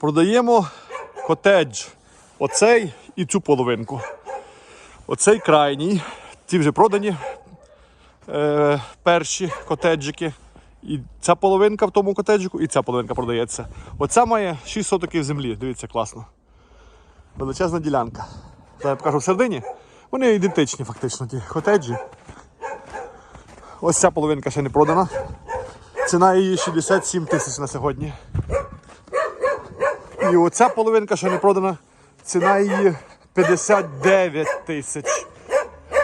Продаємо котедж. Оцей і цю половинку. Оцей крайній. Ці вже продані е, перші котеджики. І ця половинка в тому котеджику, і ця половинка продається. Оця має 6 сотоків землі. Дивіться, класно. Величезна ділянка. Зараз я покажу в середині. Вони ідентичні фактично, ті котеджі. Ось ця половинка ще не продана. Ціна її 67 тисяч на сьогодні. І оця половинка ще не продана. Ціна її 59 тисяч.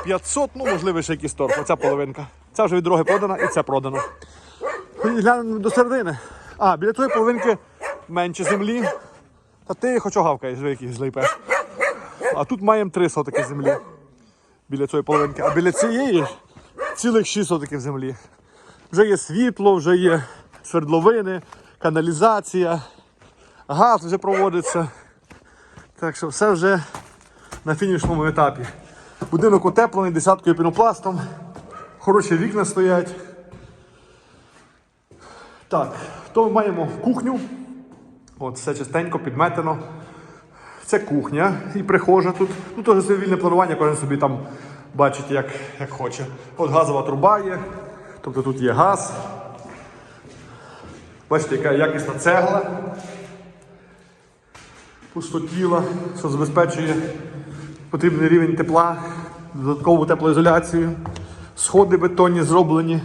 500, ну можливо, ще якийсь торг. Оця половинка. Ця вже від дороги продана і ця продана. І глянемо до середини. А, біля тої половинки менше землі. Та ти хоч гавкаєш, ви який злий пес. А тут маємо 3 сотики землі. Біля цієї половинки. А біля цієї цілих 6 сотиків землі. Вже є світло, вже є свердловини, каналізація, газ вже проводиться. Так що все вже на фінішному етапі. Будинок утеплений десяткою пінопластом. Хороші вікна стоять. Так, то ми маємо кухню. От все частенько підметено. Це кухня і прихожа тут. Ну теж це вільне планування, кожен собі там бачить, як, як хоче. От газова труба є, тобто тут є газ. Бачите, яка якісна цегла. Пустотіла, що забезпечує потрібний рівень тепла, додаткову теплоізоляцію. Сходи бетонні зроблені.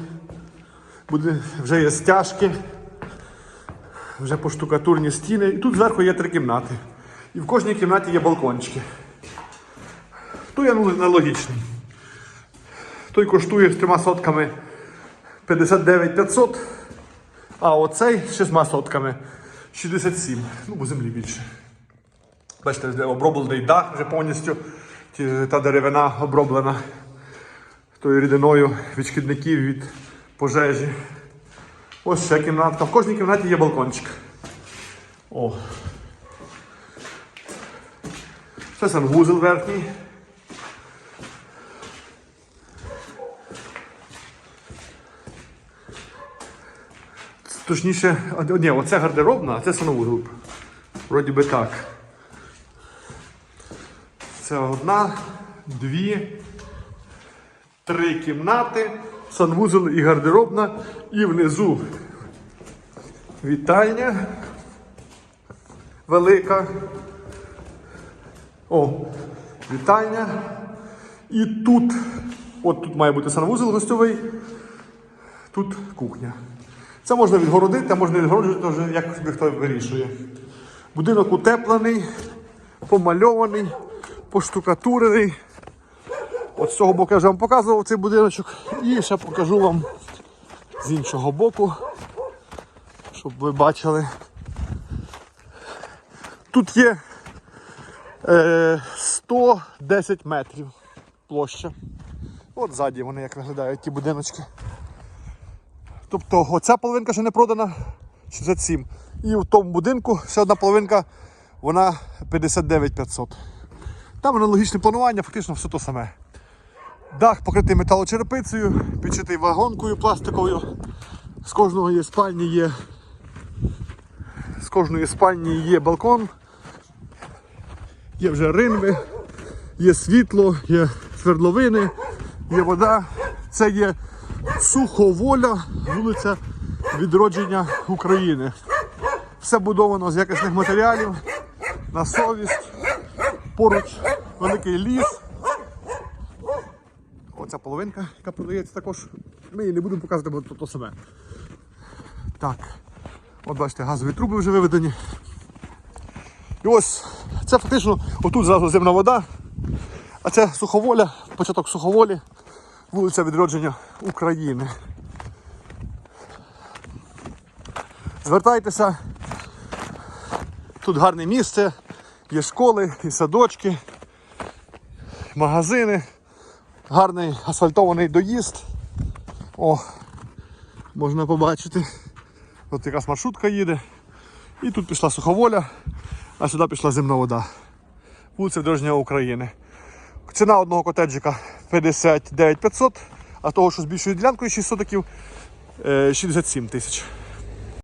Буде, вже є стяжки, вже поштукатурні стіни. І тут зверху є три кімнати. І в кожній кімнаті є балкончики. Той аналогічний. Той коштує з трьома сотками 59 500, а оцей з шістьма сотками 67. Ну, бо землі більше. Бачите, оброблений дах вже повністю. Та деревина оброблена тою рідиною від шкідників, від пожежі. Ось ще кімнатка. В кожній кімнаті є балкончик. О. Це санвузел верхній. Точніше, ні, оце гардеробна, а це санвузел. Вроді би так. Це одна, дві, три кімнати, санвузол і гардеробна. І внизу вітальня велика. О, вітальня. І тут, от тут має бути санвузол гостьовий, тут кухня. Це можна відгородити, а можна відгороджувати, вже як хто вирішує. Будинок утеплений, помальований, поштукатурений. От з цього боку я вже вам показував цей будиночок. І ще покажу вам з іншого боку, щоб ви бачили. Тут є е, 110 метрів площа. От ззаді вони як виглядають ті будиночки. Тобто оця половинка ще не продана 67. І в тому будинку ще одна половинка, вона 59 500. Там аналогічне планування, фактично все то саме. Дах покритий металочерепицею, підшитий вагонкою пластиковою. З кожного є спальні є. З кожної спальні є балкон. Є вже ринви, є світло, є свердловини, є вода. Це є суховоля, вулиця відродження України. Все будовано з якісних матеріалів, на совість, поруч великий ліс. Оця половинка, яка продається також. Ми її не будемо показувати, бо то, то саме. Так, от бачите, газові труби вже виведені. І ось це фактично отут зразу земна вода, а це суховоля, початок суховолі, вулиця відродження України. Звертайтеся, тут гарне місце, є школи, і садочки, магазини, гарний асфальтований доїзд. О, можна побачити. От якраз маршрутка їде. І тут пішла суховоля, а сюди пішла земна вода. Вулиця Відродження України. Ціна одного котеджика 59 500, а того, що з більшою ділянкою 6 сотиків, е, 67 тисяч.